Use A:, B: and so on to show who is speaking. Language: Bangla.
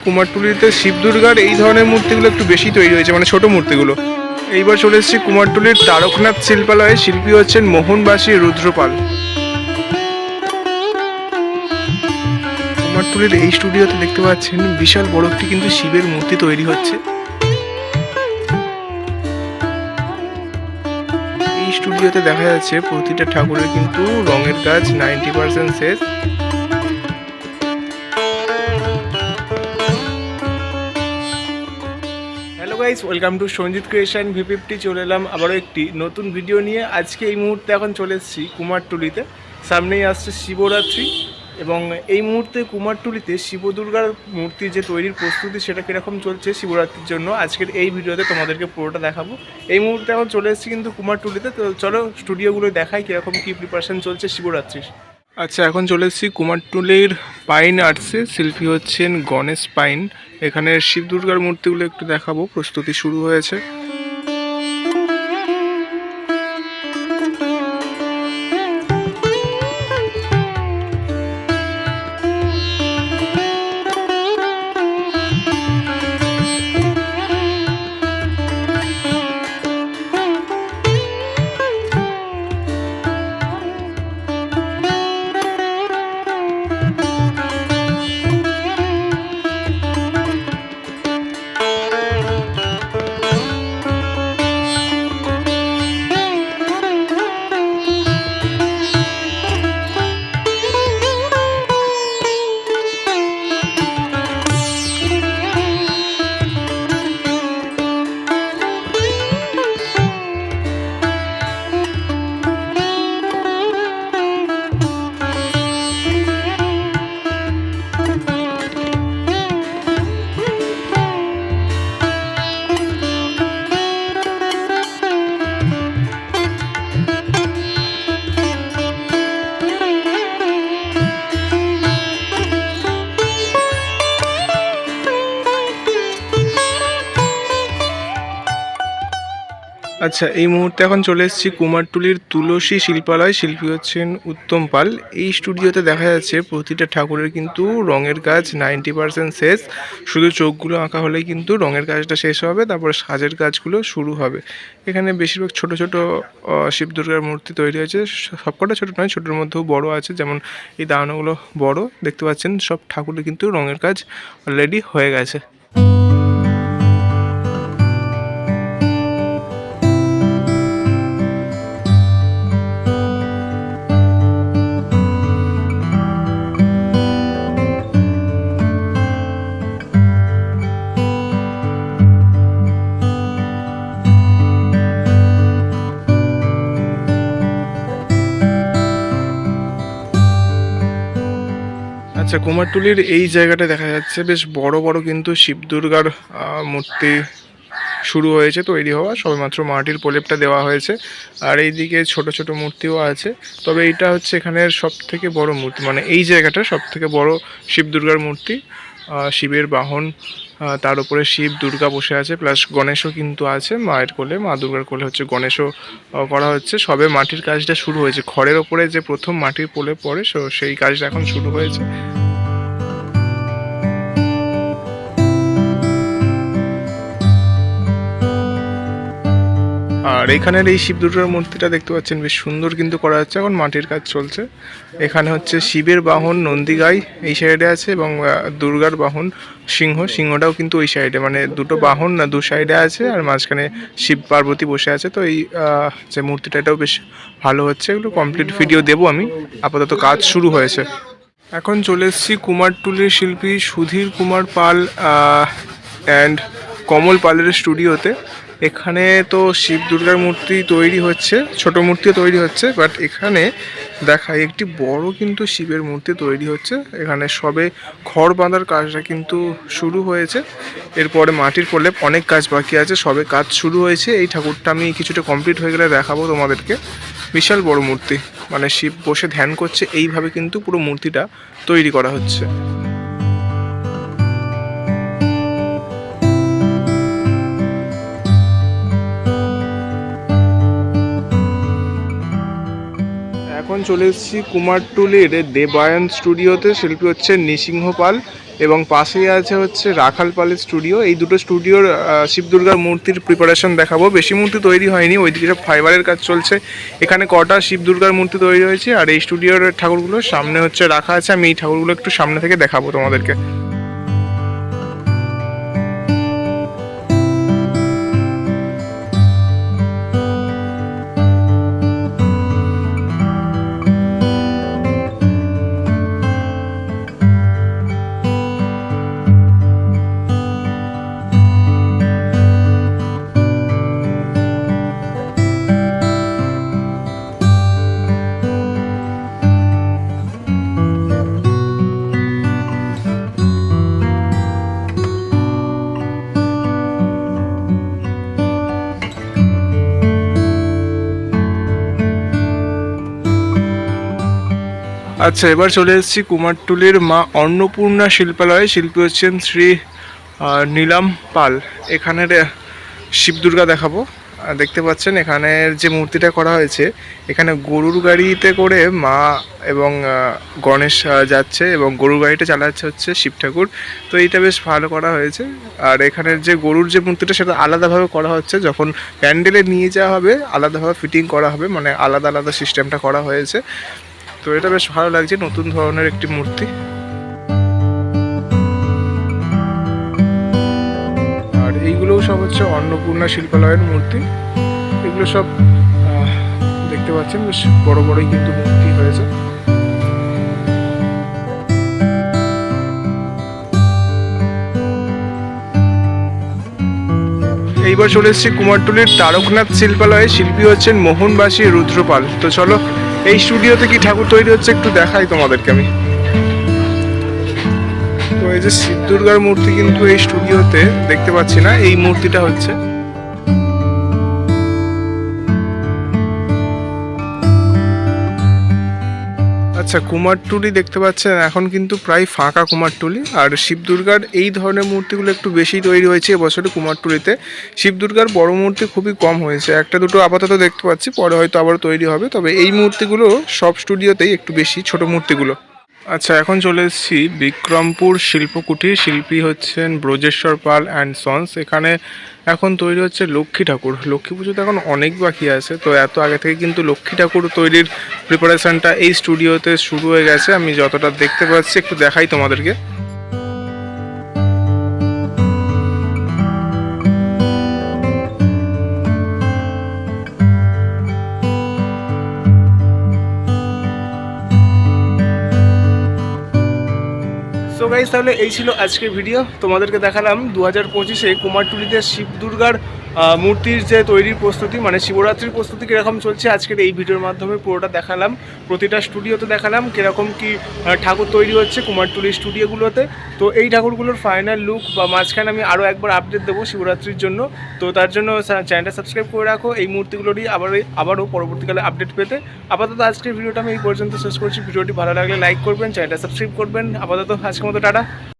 A: কুমারটুলিতে শিব দুর্গার এই ধরনের মূর্তিগুলো একটু বেশি তৈরি হয়েছে মানে ছোট মূর্তিগুলো। এইবার চলে এসেছি কুমারটুলির তারকনাথ শিল্পালয়ে, শিল্পী হচ্ছেন মোহনবাসী রুদ্রপাল। কুমারটুলির এই স্টুডিওতে দেখতে পাচ্ছেন বিশাল বড় একটি কিন্তু শিবের মূর্তি তৈরি হচ্ছে। এই স্টুডিওতে দেখা যাচ্ছে প্রতিটা ঠাকুরের কিন্তু রঙের কাজ নাইনটি পার্সেন্ট শেষ। Guys welcome to Sanjit creation V fifty চলে এলাম আবারও একটি নতুন ভিডিও নিয়ে। আজকে এই মুহূর্তে এখন চলে এসেছি কুমারটুলিতে। সামনেই আসছে শিবরাত্রি এবং এই মুহূর্তে কুমারটুলিতে শিব দুর্গার মূর্তি যে তৈরির প্রস্তুতি, সেটা কীরকম চলছে শিবরাত্রির জন্য, আজকের এই ভিডিওতে তোমাদেরকে পুরোটা দেখাবো। এই মুহূর্তে এখন চলে এসেছি কিন্তু কুমারটুলিতে। তো চলো স্টুডিওগুলো দেখাই কীরকম কী প্রিপারেশন চলছে শিবরাত্রির। আচ্ছা এখন চলে এসেছি কুমারটুলির পাইন আর্টসে শিল্পী হচ্ছেন গণেশ পাইন এখানে শিব দুর্গার মূর্তিগুলো একটু দেখাবো। প্রস্তুতি শুরু হয়েছে। আচ্ছা এই মুহূর্তে এখন চলে এসেছি কুমারটুলির তুলসী শিল্পালয়, শিল্পী হচ্ছেন উত্তম পাল। এই স্টুডিওতে দেখা যাচ্ছে প্রতিটা ঠাকুরের কিন্তু রঙের কাজ নাইনটি পার্সেন্ট শেষ। শুধু চোখগুলো আঁকা হলেই কিন্তু রঙের কাজটা শেষ হবে, তারপরে সাজের কাজগুলো শুরু হবে। এখানে বেশিরভাগ ছোট ছোট শিব দুর্গার মূর্তি তৈরি হয়েছে। সবকটা ছোট নয়, ছোটোর মধ্যেও বড় আছে। যেমন এই দাঁড়ানোগুলো বড়, দেখতে পাচ্ছেন সব ঠাকুরের কিন্তু রঙের কাজ অলরেডি হয়ে গেছে। আচ্ছা কুমারটুলির এই জায়গাটা দেখা যাচ্ছে, বেশ বড় বড় কিন্তু শিব দুর্গার মূর্তি শুরু হয়েছে তৈরি হওয়া। সবেমাত্র মাটির প্রলেপটা দেওয়া হয়েছে। আর এইদিকে ছোট ছোট মূর্তিও আছে। তবে এটা হচ্ছে এখানের সব থেকে বড় মূর্তি মানে এই জায়গাটা সব থেকে বড় শিব দুর্গার মূর্তি। শিবের বাহন তার উপরে শিব, দুর্গা বসে আছে প্লাস গণেশও কিন্তু আছে, মায়ের কোলে, মা দুর্গার কোলে হচ্ছে গণেশও করা হচ্ছে। সবে মাটির কাজটা শুরু হয়েছে, খড়ের ওপরে যে প্রথম মাটির পোলে পড়ে সেই কাজটা এখন শুরু হয়েছে। আর এখানের এই শিব দুর্গার মূর্তিটা দেখতে পাচ্ছেন, বেশ সুন্দর কিন্তু করা হচ্ছে এখন মাটির কাজ চলছে। এখানে হচ্ছে শিবের বাহন নন্দীগাই এই সাইডে আছে এবং দুর্গার বাহন সিংহ। সিংহটাও কিন্তু ওই সাইডে মানে দুটো বাহন না, দু সাইডে আছে আর মাঝখানে শিব পার্বতী বসে আছে। তো এই যে মূর্তিটা, এটাও বেশ ভালো হচ্ছে। এগুলো কমপ্লিট ভিডিও দেবো আমি। আপাতত কাজ শুরু হয়েছে। এখন চলে এসেছি কুমারটুলির শিল্পী সুধীর কুমার পাল অ্যান্ড কমল পালের স্টুডিওতে এখানে তো শিব দুর্গার মূর্তি তৈরি হচ্ছে, ছোট মূর্তিও তৈরি হচ্ছে বাট এখানে দেখায় একটি বড় কিন্তু শিবের মূর্তি তৈরি হচ্ছে। এখানে সবে খড় বাঁধার কাজটা কিন্তু শুরু হয়েছে। এরপরে মাটির প্রলেপ অনেক কাজ বাকি আছে, সবে কাজ শুরু হয়েছে। এই ঠাকুরটা আমি কিছুটা কমপ্লিট হয়ে গেলে দেখাবো তোমাদেরকে। বিশাল বড় মূর্তি মানে শিব বসে ধ্যান করছে, এইভাবে কিন্তু পুরো মূর্তিটা তৈরি করা হচ্ছে। চলে এসেছি কুমারটুলির দেবায়ন স্টুডিওতে। শিল্পী হচ্ছে নৃসিংহ পাল এবং পাশেই আছে হচ্ছে রাখাল পালের স্টুডিও। এই দুটো স্টুডিওর শিব দুর্গার মূর্তির প্রিপারেশন দেখাবো। বেশি মূর্তি তৈরি হয়নি, ওইদিকে সব ফাইবারের কাজ চলছে। এখানে কটা শিব দুর্গার মূর্তি তৈরি হয়েছে, আর এই স্টুডিওর ঠাকুরগুলো সামনে হচ্ছে রাখা আছে। আমি এই ঠাকুরগুলো একটু সামনে থেকে দেখাবো তোমাদেরকে। আচ্ছা এবার চলে এসেছি কুমারটুলির মা অন্নপূর্ণা শিল্পালয়ে। শিল্পী হচ্ছেন শ্রী নীলাম পাল। এখানের শিব দুর্গা দেখাবো। দেখতে পাচ্ছেন এখানের যে মূর্তিটা করা হয়েছে, এখানে গরুর গাড়িতে করে মা এবং গণেশ যাচ্ছে এবং গরুর গাড়িটা চালাচ্ছে হচ্ছে শিব ঠাকুর। তো এইটা বেশ ভালো করা হয়েছে। আর এখানের যে গরুর যে মূর্তিটা, সেটা আলাদাভাবে করা হচ্ছে। যখন প্যান্ডেলে নিয়ে যাওয়া হবে, আলাদাভাবে ফিটিং করা হবে মানে আলাদা আলাদা সিস্টেমটা করা হয়েছে। তো এটা বেশ ভালো লাগছে, নতুন ধরনের একটি মূর্তি। আর এইগুলোও সব হচ্ছে অন্নপূর্ণা শিল্পালয়ের মূর্তি। এগুলো সব দেখতে পাচ্ছেন, বেশ বড় বড়ই কিন্তু মূর্তি হয়েছে। এইবার চলে এসেছি কুমারটুলির তারকনাথ শিল্পালয়ে, শিল্পী হচ্ছেন মোহনবাসী রুদ্রপাল। তো চলো এই স্টুডিওতে কি ঠাকুর তৈরি হচ্ছে একটু দেখাই তোমাদেরকে আমি। তো এই যে শিব দুর্গার মূর্তি কিন্তু এই স্টুডিওতে দেখতে পাচ্ছি না, এই মূর্তিটা হচ্ছে। আচ্ছা কুমারটুলি দেখতে পাচ্ছেন, এখন কিন্তু প্রায় ফাঁকা কুমারটুলি আর শিব দুর্গার এই ধরনের মূর্তিগুলো একটু বেশি তৈরি হয়েছে এবছরে কুমারটুলিতে শিব দুর্গার বড় মূর্তি খুবই কম হয়েছে। একটা দুটো আপাতত দেখতে পাচ্ছি, পরে হয়তো আবার তৈরি হবে। তবে এই মূর্তিগুলো সব স্টুডিওতেই একটু বেশি ছোট মূর্তিগুলো। আচ্ছা এখন চলে এসেছি বিক্রমপুর শিল্পকুটির শিল্পী হচ্ছেন ব্রজেশ্বর পাল অ্যান্ড সন্স। এখানে এখন তৈরি হচ্ছে লক্ষ্মী ঠাকুর। লক্ষ্মী পুজোতে এখন অনেক বাকি আছে, তো এত আগে থেকে কিন্তু লক্ষ্মী ঠাকুর তৈরির প্রিপারেশনটা এই স্টুডিওতে শুরু হয়ে গেছে। আমি যতটা দেখতে পাচ্ছি, একটু দেখাই তোমাদেরকে। সো গাইজ তাহলে এই ছিল আজকের ভিডিও তোমাদেরকে দেখালাম দু হাজার পঁচিশে কুমারটুলিতে শিব দুর্গার মূর্তির যে তৈরির প্রস্তুতি মানে শিবরাত্রির প্রস্তুতি কীরকম চলছে, আজকের এই ভিডিওর মাধ্যমে পুরোটা দেখালাম। প্রতিটা স্টুডিওতে দেখালাম কীরকম কি ঠাকুর তৈরি হচ্ছে কুমারটুলির স্টুডিওগুলোতে। তো এই ঠাকুরগুলোর ফাইনাল লুক বা মাঝখানে আমি আরও একবার আপডেট দেবো শিবরাত্রির জন্য। তো তার জন্য চ্যানেলটা সাবস্ক্রাইব করে রাখো। এই মূর্তিগুলোরই আবার, আবারও পরবর্তীকালে আপডেট পেতে। আপাতত আজকের ভিডিওটা আমি এই পর্যন্ত শেষ করছি। ভিডিওটি ভালো লাগলে লাইক করবেন চ্যানেলটা সাবস্ক্রাইব করবেন। আপাতত আজকের মতো, টাটা।